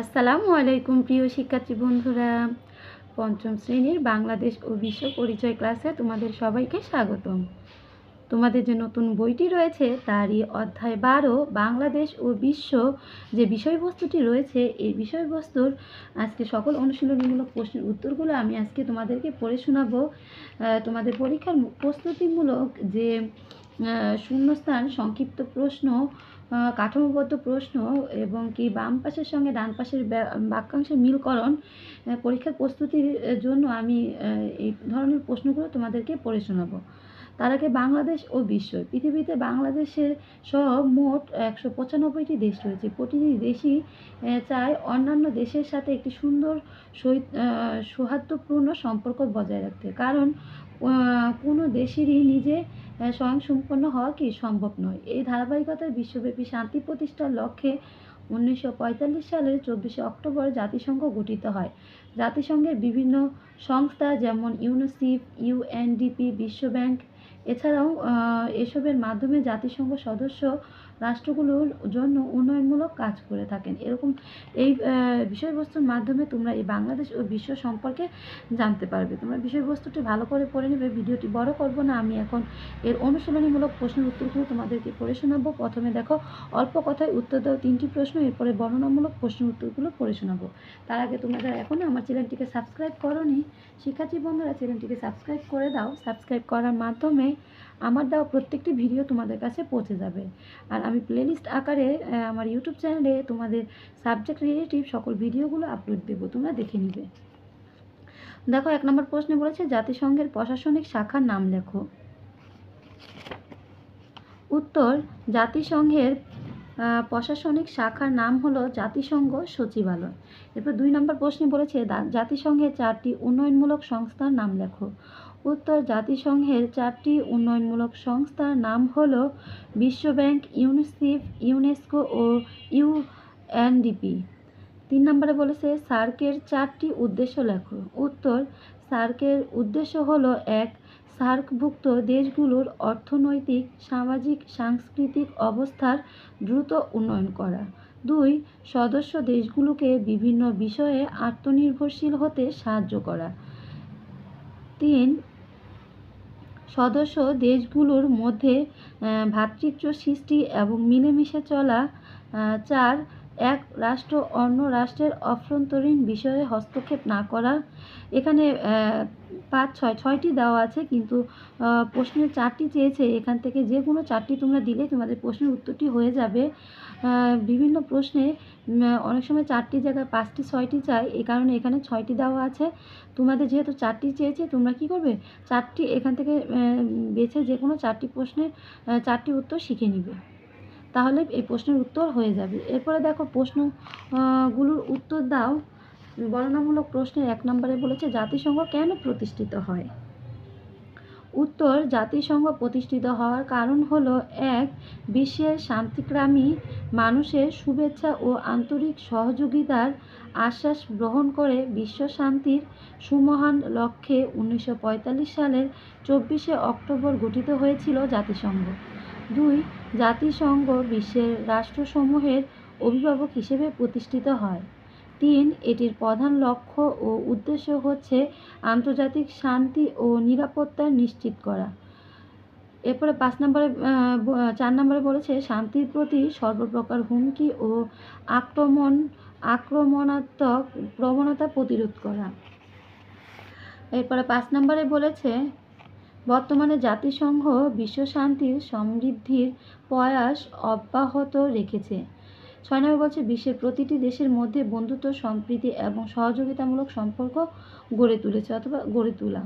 আসসালামু আলাইকুম প্রিয় শিক্ষার্থী বন্ধুরা। পঞ্চম শ্রেণির বাংলাদেশ ও বিশ্ব পরিচয় ক্লাসে তোমাদের সবাইকে স্বাগতম। তোমাদের যে নতুন বইটি রয়েছে, তারই অধ্যায় বারো, বাংলাদেশ ও বিশ্ব যে বিষয়বস্তুটি রয়েছে, এই বিষয়বস্তুর আজকে সকল অনুশীলনীমূলক প্রশ্নের উত্তরগুলো আমি আজকে তোমাদেরকে পড়ে শোনাবো। তোমাদের পরীক্ষার প্রস্তুতিমূলক যে শূন্যস্থান, সংক্ষিপ্ত প্রশ্ন কাঠামোবদ্ধ প্রশ্ন এবং কি বাম পাশের সঙ্গে ডান পাশের বাক্যাংশের মিলকরণ পরীক্ষার প্রস্তুতির জন্য আমি এই ধরনের প্রশ্নগুলো তোমাদেরকে পড়ে শোনাবো। তার আগে বাংলাদেশ ও বিশ্ব। পৃথিবীতে বাংলাদেশের সহ মোট একশো পঁচানব্বইটি দেশ রয়েছে। প্রতিটি দেশই চায় অন্যান্য দেশের সাথে একটি সুন্দর সৌহার্দ্যপূর্ণ সম্পর্ক বজায় রাখতে। কারণ কোনো দেশেরই নিজে স্বয়ংসম্পন্ন হওয়া কি সম্ভব নয়? এই ধারাবাহিকতায় বিশ্বব্যাপী শান্তি প্রতিষ্ঠার লক্ষ্যে উনিশশো পঁয়তাল্লিশ সালের চব্বিশে অক্টোবর জাতিসংঘ গঠিত হয়। জাতিসংঘের বিভিন্ন সংস্থা যেমন ইউনিসেফ, ইউএনডিপি, বিশ্বব্যাংক, এছাড়াও এসবের মাধ্যমে জাতিসংঘ সদস্য রাষ্ট্রগুলোর জন্য উন্নয়নমূলক কাজ করে থাকেন। এরকম এই বিষয়বস্তুর মাধ্যমে তোমরা এই বাংলাদেশ ও বিশ্ব সম্পর্কে জানতে পারবে। তোমরা বিষয়বস্তুটি ভালো করে পড়ে নেবে, ভিডিওটি বড় করব না। আমি এখন এর অনুশীলনীমূলক প্রশ্নের উত্তরগুলো তোমাদেরকে পড়ে শোনাবো। প্রথমে দেখো, অল্প কথায় উত্তর দাও, তিনটি প্রশ্ন, এরপরে বর্ণনামূলক প্রশ্নের উত্তরগুলো পড়ে শোনাবো। তার আগে তোমরা যারা এখনও আমার চ্যানেলটিকে সাবস্ক্রাইব করোনি, শিক্ষার্থী বন্ধুরা চ্যানেলটিকে সাবস্ক্রাইব করে দাও। সাবস্ক্রাইব করার মাধ্যমে আমার দেওয়া প্রত্যেকটি ভিডিও তোমাদের কাছে পৌঁছে যাবে। আর আমি প্লেলিস্ট আকারে আমার ইউটিউব চ্যানেলে তোমাদের সাবজেক্ট রিলেটিভ সকল ভিডিওগুলো আপলোড দেবো, তোমরা দেখে নিবে। দেখো, এক নম্বর প্রশ্নে বলেছে, জাতিসংঘের প্রশাসনিক শাখার নাম লেখো। উত্তর, জাতিসংঘের প্রশাসনিক শাখার নাম হলো জাতিসংঘ সচিবালয়। এরপর দুই নম্বর প্রশ্নে বলেছে জাতিসংঘের চারটি উন্নয়নমূলক সংস্থার নাম লেখো। উত্তর, জাতিসংঘের চারটি উন্নয়নমূলক সংস্থার নাম হলো বিশ্বব্যাংক, ইউনিসেফ, ইউনেস্কো ও ইউএনডিপি তিন নম্বরে বলেছে, সার্কের চারটি উদ্দেশ্য লেখো। উত্তর, সার্কের উদ্দেশ্য হলো, এক সার্কভুক্ত দেশগুলোর অর্থনৈতিক, সামাজিক, সাংস্কৃতিক অবস্থার দ্রুত উন্নয়ন করা। দুই, সদস্য দেশগুলোকে বিভিন্ন বিষয়ে আত্মনির্ভরশীল হতে সাহায্য করা। তিন, সদস্য দেশগুলোর মধ্যে ভ্রাতৃত্ব সৃষ্টি এবং মিলেমিশে চলা চার এক রাষ্ট্র অন্য রাষ্ট্রের অভ্যন্তরীণ বিষয়ে হস্তক্ষেপ না করা। এখানে পাঁচ, ছয়, ছয়টি দেওয়া আছে, কিন্তু প্রশ্নের চারটি চেয়েছে। এখান থেকে যে কোনো চারটি তোমরা দিলে তোমাদের প্রশ্নের উত্তরটি হয়ে যাবে। বিভিন্ন প্রশ্নে অনেক সময় চারটি জায়গায় পাঁচটি, ছয়টি চাই। এই কারণে এখানে ছয়টি দেওয়া আছে। তোমাদের যেহেতু চারটি চেয়েছে, তোমরা কি করবে? চারটি, এখান থেকে বেছে যে কোনো চারটি প্রশ্নের চারটি উত্তর শিখে নিবে। তাহলে এই প্রশ্নের উত্তর হয়ে যাবে। এরপরে দেখো প্রশ্ন আহ, গুলোর উত্তর দাও। বর্ণনামূলক প্রশ্নের এক নম্বরে বলেছে জাতিসংঘ কেন প্রতিষ্ঠিত হয়? উত্তর জাতিসংঘ প্রতিষ্ঠিত হওয়ার কারণ হলো এক বিশ্বের শান্তিকামী মানুষের শুভেচ্ছা ও আন্তরিক সহযোগিতার আশ্বাস গ্রহণ করে বিশ্ব শান্তির সুমহান লক্ষ্যে উনিশশো পঁয়তাল্লিশ সালের চব্বিশে অক্টোবর গঠিত হয়েছিল জাতিসংঘ। দুই, জাতিসংঘ বিশ্বের রাষ্ট্রসমূহের অভিভাবক হিসেবে প্রতিষ্ঠিত হয়। তিন, এটির প্রধান লক্ষ্য ও উদ্দেশ্য হচ্ছে আন্তর্জাতিক শান্তি ও নিরাপত্তা নিশ্চিত করা। এরপরে পাঁচ নম্বরে চার নম্বরে বলেছে, শান্তির প্রতি সর্বপ্রকার হুমকি ও আক্রমণ, আক্রমণাত্মক প্রবণতা প্রতিরোধ করা। এরপরে পাঁচ নম্বরে বলেছে বর্তমানে জাতিসংঘ বিশ্ব শান্তির সমৃদ্ধির প্রয়াস অব্যাহত রেখেছে। ছয় নম্বর বলছে, বিশ্বের প্রতিটি দেশের মধ্যে বন্ধুত্ব, সম্প্রীতি এবং সহযোগিতামূলক সম্পর্ক গড়ে তুলেছে অথবা গড়ে তোলা।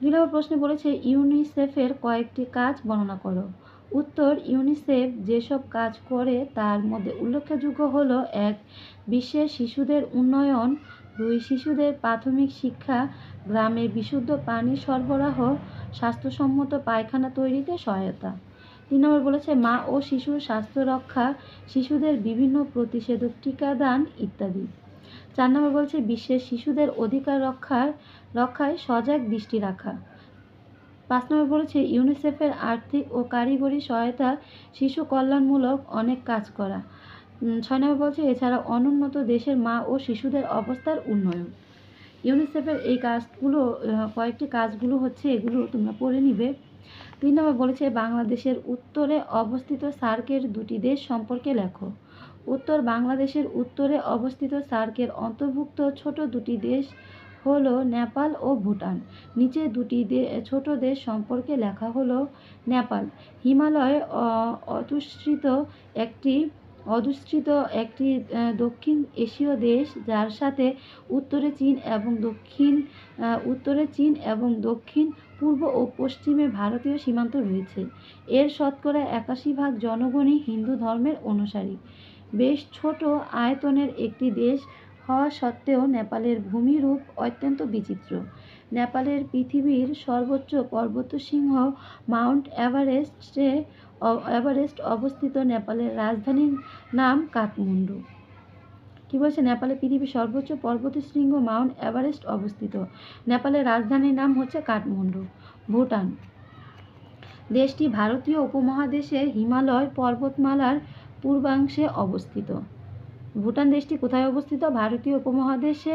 দুই নম্বর প্রশ্নে বলেছে, ইউনিসেফের কয়েকটি কাজ বর্ণনা করো। উত্তর, ইউনিসেফ যেসব কাজ করে তার মধ্যে উল্লেখযোগ্য হলো, এক, বিশ্বের শিশুদের উন্নয়ন দুই শিশুদের প্রাথমিক শিক্ষা গ্রামে বিশুদ্ধ পানি সরবরাহ, স্বাস্থ্যসম্মত পায়খানা তৈরিতে সহায়তা। তিন নম্বর বলেছে, মা ও শিশুর স্বাস্থ্য রক্ষা, শিশুদের বিভিন্ন প্রতিষেধক টিকাদান ইত্যাদি। চার নম্বর বলছে, বিশ্বের শিশুদের অধিকার রক্ষার, রক্ষায় সজাগ দৃষ্টি রাখা। পাঁচ নম্বর বলেছে, ইউনিসেফের আর্থিক ও কারিগরি সহায়তা শিশু কল্যাণমূলক অনেক কাজ করা। ছয় নম্বর বলছে, এছাড়া অনুন্নত দেশের মা ও শিশুদের অবস্থার উন্নয়ন। ইউনিসেফের এই কাজগুলো কয়েকটি কাজগুলো হচ্ছে, এগুলো তোমরা পড়ে নিবে। তিন নম্বর বলেছে, বাংলাদেশের উত্তরে অবস্থিত সার্কের দুটি দেশ সম্পর্কে লেখো। উত্তর বাংলাদেশের উত্তরে অবস্থিত সার্কের অন্তর্ভুক্ত ছোট দুটি দেশ হলো নেপাল ও ভুটান। নিচে দুটি ছোট দেশ সম্পর্কে লেখা হলো নেপাল। হিমালয় অতুষ্ঠিত একটি অধুষ্ঠিত একটি দক্ষিণ এশীয় দেশ, যার সাথে উত্তরে চীন এবং দক্ষিণ উত্তরে চীন এবং দক্ষিণ, পূর্ব ও পশ্চিমে ভারতীয় সীমান্ত রয়েছে। এর শতকরা একাশি ভাগ জনগণই হিন্দু ধর্মের অনুসারী। বেশ ছোট আয়তনের একটি দেশ হওয়া সত্ত্বেও নেপালের ভূমিরূপ অত্যন্ত বিচিত্র। নেপালের পৃথিবীর সর্বোচ্চ পর্বতশৃঙ্গ মাউন্ট এভারেস্টে এভারেস্ট অবস্থিত নেপালের রাজধানীর নাম কাঠমান্ডু। কি বলছে? নেপালে পৃথিবীর সর্বোচ্চ পর্বতশৃঙ্গ মাউন্ট এভারেস্ট অবস্থিত। নেপালের রাজধানীর নাম হচ্ছে কাঠমান্ডু, ভুটান। দেশটি ভারতীয় উপমহাদেশে হিমালয় পর্বতমালার পূর্বাংশে অবস্থিত। ভুটান দেশটি কোথায় অবস্থিত? ভারতীয় উপমহাদেশে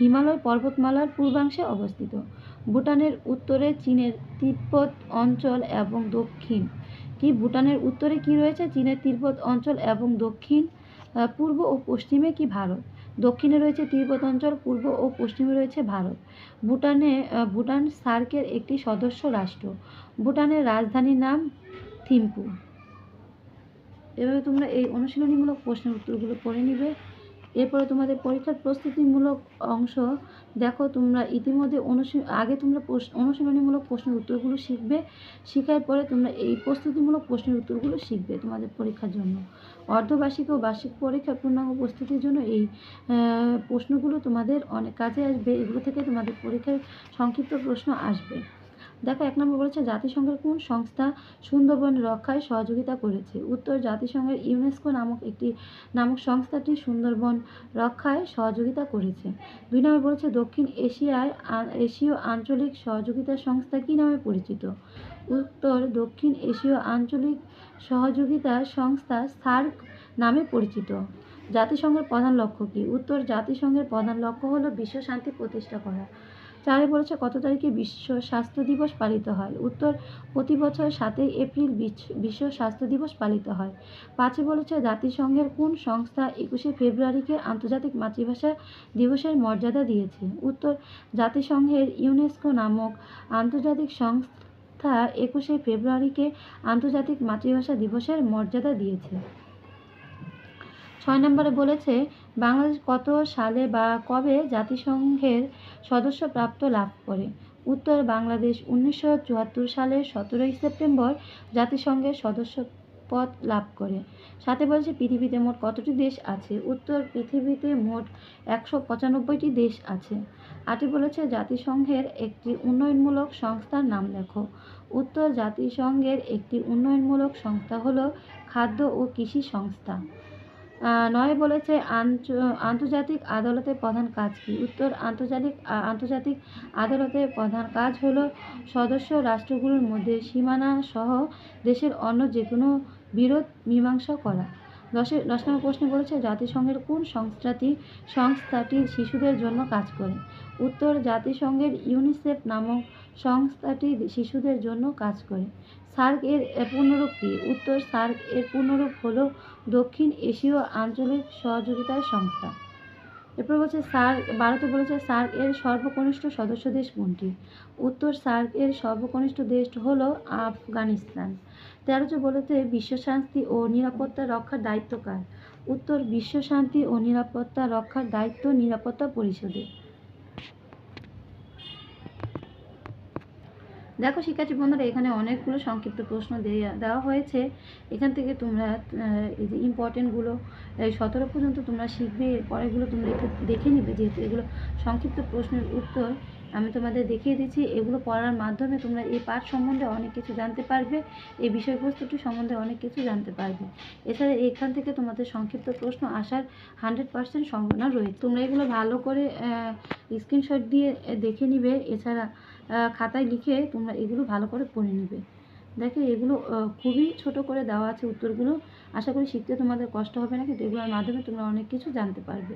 হিমালয় পর্বতমালার পূর্বাংশে অবস্থিত। ভুটানের উত্তরে চীনের তিব্বত অঞ্চল এবং দক্ষিণ। কি, ভুটানের উত্তরে কি রয়েছে? চীনের তিব্বত অঞ্চল এবং দক্ষিণ পূর্ব ও পশ্চিমে কি ভারত? দক্ষিণে রয়েছে তিব্বত অঞ্চল, পূর্ব ও পশ্চিমে রয়েছে ভারত। ভুটানে ভুটান সার্কের একটি সদস্য রাষ্ট্র। ভুটানের রাজধানীর নাম থিম্পু। এভাবে তোমরা এই অনুশীলনীমূলক প্রশ্নের উত্তরগুলো পড়ে নিবে। এরপরে তোমাদের পরীক্ষার প্রস্তুতিমূলক অংশ। দেখো, তোমরা ইতিমধ্যে অনুশী, আগে তোমরা অনুশীলনীমূলক প্রশ্নের উত্তরগুলো শিখবে। শেখার পরে তোমরা এই প্রস্তুতিমূলক প্রশ্নের উত্তরগুলো শিখবে তোমাদের পরীক্ষার জন্য। অর্ধবার্ষিক ও বার্ষিক পরীক্ষার পূর্ণাঙ্গ প্রস্তুতির জন্য এই প্রশ্নগুলো তোমাদের অনেক কাজে আসবে। এগুলো থেকে তোমাদের পরীক্ষায় সংক্ষিপ্ত প্রশ্ন আসবে। দেখো, এক নম্বর বলেছে, জাতিসংঘের কোন সংস্থা সুন্দরবন রক্ষায় সহযোগিতা করেছে? উত্তর, জাতিসংঘের ইউনেস্কো নামক একটি, নামক সংস্থাটি সুন্দরবন রক্ষায় সহযোগিতা করেছে। দুই নম্বর বলেছে, দক্ষিণ এশিয়ায় এশীয় আঞ্চলিক সহযোগিতা সংস্থা কী নামে পরিচিত? উত্তর, দক্ষিণ এশীয় আঞ্চলিক সহযোগিতা সংস্থা সার্ক নামে পরিচিত। জাতিসংঘের প্রধান লক্ষ্য কী? উত্তর, জাতিসংঘের প্রধান লক্ষ্য হলো বিশ্ব শান্তি প্রতিষ্ঠা করা। চারে বলেছে, কত তারিখে বিশ্ব স্বাস্থ্য দিবস পালিত হয়? উত্তর, প্রতি বছর সাতই এপ্রিল বিশ্ব স্বাস্থ্য দিবস পালিত হয়। পাঁচে বলেছে, জাতিসংঘের কোন সংস্থা একুশে ফেব্রুয়ারিকে আন্তর্জাতিক মাতৃভাষা দিবসের মর্যাদা দিয়েছে? উত্তর, জাতিসংঘের ইউনেস্কো নামক আন্তর্জাতিক সংস্থা একুশে ফেব্রুয়ারিকে আন্তর্জাতিক মাতৃভাষা দিবসের মর্যাদা দিয়েছে। ছয় নম্বরে বলেছে বাংলাদেশ কত সালে বা কবে জাতিসংঘের সদস্যপ্রাপ্ত লাভ করে? উত্তর বাংলাদেশ, উনিশশো চুয়াত্তর সালের সতেরোই সেপ্টেম্বর জাতিসংঘের সদস্যপদ লাভ করে। সাথে বলছে, পৃথিবীতে মোট কতটি দেশ আছে? উত্তর, পৃথিবীতে মোট একশো পঁচানব্বইটি দেশ আছে। আটে বলেছে, জাতিসংঘের একটি উন্নয়নমূলক সংস্থার নাম লেখো। উত্তর জাতিসংঘের একটি উন্নয়নমূলক সংস্থা হলো খাদ্য ও কৃষি সংস্থা। নয় বলেছে আন্তর্জাতিক আদালতের প্রধান কাজ কি? উত্তর, আন্তর্জাতিক আন্তর্জাতিক আদালতের প্রধান কাজ হল সদস্য রাষ্ট্রগুলোর মধ্যে সীমানা সহ দেশের অন্য যে কোনো বিরোধ মীমাংসা করা। দশে দশ নম্বর প্রশ্নে বলেছে জাতিসংঘের কোন সংস্থাটি সংস্থাটি শিশুদের জন্য কাজ করে? উত্তর, জাতিসংঘের ইউনিসেফ নামক সংস্থাটি শিশুদের জন্য কাজ করে। সার্ক এর পূর্ণরূপ কি উত্তর সার্ক এর পূর্ণরূপ হল দক্ষিণ এশীয় আঞ্চলিক সহযোগিতার সংস্থা। এরপর বলছে সার্ক, ভারতে বলেছে সার্ক এর সর্বকনিষ্ঠ সদস্য দেশ কোনটি? উত্তর সার্ক এর সর্বকনিষ্ঠ দেশ হল আফগানিস্তান। তেরোতে বলেছে বিশ্ব শান্তি ও নিরাপত্তা রক্ষার দায়িত্ব কার? উত্তর বিশ্ব শান্তি ও নিরাপত্তা রক্ষার দায়িত্ব নিরাপত্তা পরিষদের। দেখো শিক্ষার্থী বন্ধুরা, এখানে অনেকগুলো সংক্ষিপ্ত প্রশ্ন দেওয়া হয়েছে। এখান থেকে তোমরা এই যে ইম্পর্টেন্টগুলো সতেরো পর্যন্ত তোমরা শিখবে, পরেরগুলো তোমরা একটু দেখে নিবে, যেহেতু এগুলো সংক্ষিপ্ত প্রশ্নের উত্তর আমি তোমাদের দেখিয়ে দিচ্ছি। এগুলো পড়ার মাধ্যমে তোমরা এই পাঠ সম্বন্ধে অনেক কিছু জানতে পারবে, এই বিষয়বস্তুটি সম্বন্ধে অনেক কিছু জানতে পারবে। এছাড়া এখান থেকে তোমাদের সংক্ষিপ্ত প্রশ্ন আসার হান্ড্রেড পার্সেন্ট সম্ভাবনা রয়েছে। তোমরা এগুলো ভালো করে স্ক্রিনশট দিয়ে দেখে নিবে। এছাড়া খাতায় লিখে তোমরা এগুলো ভালো করে পড়ে নিবে। দেখো এগুলো খুবই ছোট করে দেওয়া আছে উত্তরগুলো। আশা করি শিখতে তোমাদের কষ্ট হবে না, কিন্তু এগুলোর মাধ্যমে তোমরা অনেক কিছু জানতে পারবে।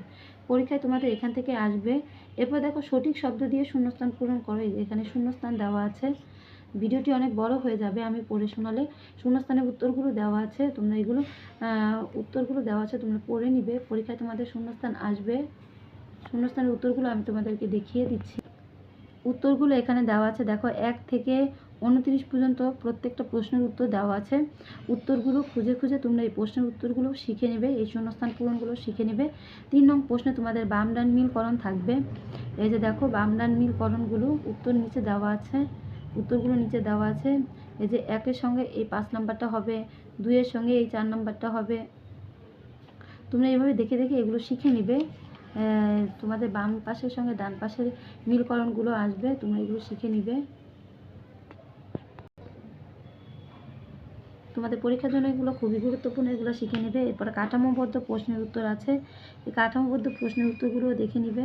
পরীক্ষায় তোমাদের এখান থেকে আসবে। এরপর দেখো সঠিক শব্দ দিয়ে শূন্যস্থান পূরণ করো। এখানে শূন্যস্থান দেওয়া আছে। ভিডিওটি অনেক বড় হয়ে যাবে, আমি পড়ে শোনালে শূন্যস্থানের উত্তরগুলো দেওয়া আছে। তোমরা এগুলো উত্তরগুলো দেওয়া আছে, তোমরা পড়ে নিবে। পরীক্ষায় তোমাদের শূন্যস্থান আসবে। শূন্যস্থানের উত্তরগুলো আমি তোমাদেরকে দেখিয়ে দিচ্ছি। উত্তরগুলো এখানে দেওয়া আছে। দেখো, এক থেকে উনত্রিশ পর্যন্ত প্রত্যেকটা প্রশ্নের উত্তর দেওয়া আছে। উত্তরগুলো খুঁজে খুঁজে তোমরা এই প্রশ্নের উত্তরগুলো শিখে নেবে, এই শূন্যস্থান পূরণগুলো শিখে নেবে। তিন নং প্রশ্নে তোমাদের বাম ডান মিলকরণ থাকবে। এই যে দেখো বাম ডান মিলকরণগুলো উত্তর নিচে দেওয়া আছে, উত্তরগুলো নিচে দেওয়া আছে। এই যে একের সঙ্গে এই পাঁচ নাম্বারটা হবে, দুইয়ের সঙ্গে এই চার নাম্বারটা হবে। তোমরা এইভাবে দেখে দেখে এগুলো শিখে নিবে। তোমাদের বাম পাশের সঙ্গে ডান পাশের মিলকরণগুলো আসবে, তোমরা এগুলো শিখে নিবে। তোমাদের পরীক্ষার জন্য এগুলো খুবই গুরুত্বপূর্ণ, এগুলো শিখে নেবে। এরপরে কাঠামোবদ্ধ প্রশ্নের উত্তর আছে। এই কাঠামোবদ্ধ প্রশ্নের উত্তরগুলো দেখে নিবে।